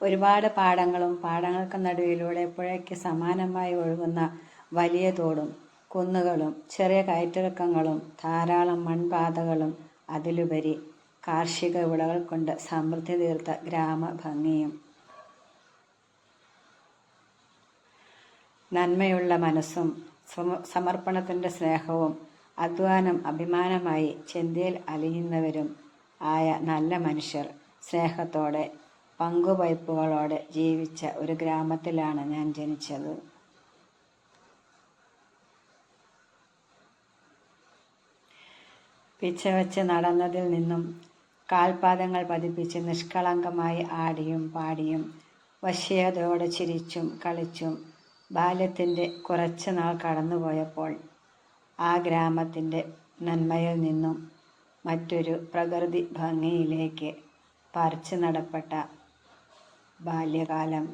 ഒരുപാട് പാടങ്ങളും പാടങ്ങൾക്ക് നടുവിലൂടെ പുഴയ്ക്ക് സമാനമായി ഒഴുകുന്ന വലിയ തോടും കുന്നുകളും ചെറിയ കയറ്റിറക്കങ്ങളും ധാരാളം മൺപാതകളും അതിലുപരി കാർഷിക വിളകൾ കൊണ്ട് സമൃദ്ധി തീർത്ത ഗ്രാമഭംഗിയും നന്മയുള്ള മനസ്സും സമ- സമർപ്പണത്തിന്റെ സ്നേഹവും അധ്വാനം അഭിമാനമായി ചിന്തയിൽ അലിയുന്നവരും ആയ നല്ല മനുഷ്യർ സ്നേഹത്തോടെ പങ്കുവയ്പ്പുകളോടെ ജീവിച്ച ഒരു ഗ്രാമത്തിലാണ് ഞാൻ ജനിച്ചത്. പിച്ചവെച്ച് നടന്നതിൽ നിന്നും കാൽപാദങ്ങൾ പതിപ്പിച്ച് നിഷ്കളങ്കമായി ആടിയും പാടിയും വശ്യതയോടെ ചിരിച്ചും കളിച്ചും ബാല്യത്തിന്റെ കുറച്ച് നാൾ കടന്നുപോയപ്പോൾ ആ ഗ്രാമത്തിന്റെ നന്മയിൽ നിന്നും മറ്റൊരു പ്രകൃതി ഭംഗിയിലേക്ക് പറിച്ചു നടപ്പെട്ട ബാല്യകാലം